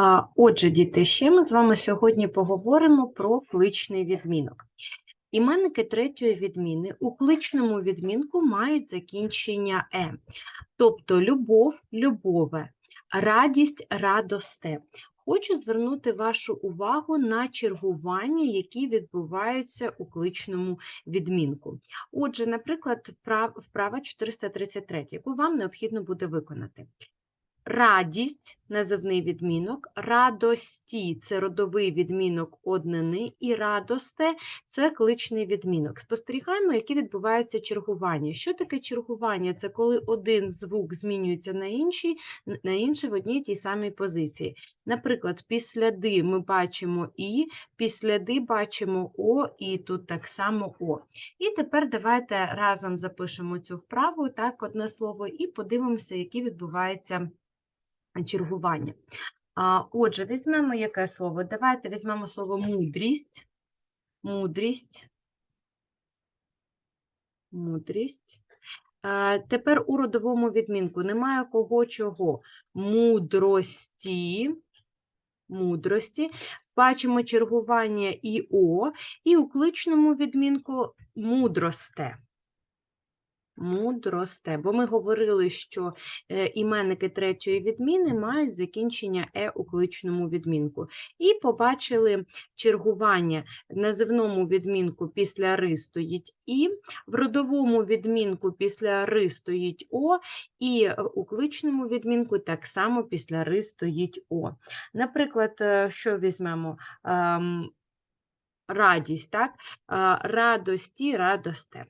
А, Отже, діти, ще ми з вами сьогодні поговоримо про кличний відмінок. Іменники третьої відміни у кличному відмінку мають закінчення е, тобто любов, любове, радість, радосте. Хочу звернути вашу увагу на чергування, які відбуваються у кличному відмінку. Отже, наприклад, вправа 433, яку вам необхідно буде виконати. Радість називний відмінок, радості це родовий відмінок однини, і радосте це кличний відмінок. Спостерігаємо, які відбуваються чергування. Що таке чергування? Це коли один звук змінюється на інший, на інший в одній тій самій позиції. Наприклад, після ди ми бачимо і, після ди бачимо о, і тут так само о. І тепер давайте разом запишемо цю вправу, так, одне слово, і подивимося, які відбуваються чергування. Отже, візьмемо яке слово? Давайте візьмемо слово мудрість. Мудрість. Мудрість. Е, Тепер у родовому відмінку немає кого чого. Мудрості. Мудрості. Бачимо чергування і о, і у кличному відмінку мудросте. Мудросте, бо ми говорили, що е, іменники третьої відміни мають закінчення е у кличному відмінку. І побачили чергування називному відмінку після ри стоїть і, в родовому відмінку після ри стоїть о, і е, у кличному відмінку так само після ри стоїть о. Наприклад, е, що візьмемо? Ем, Радість, так? Радості, радосте.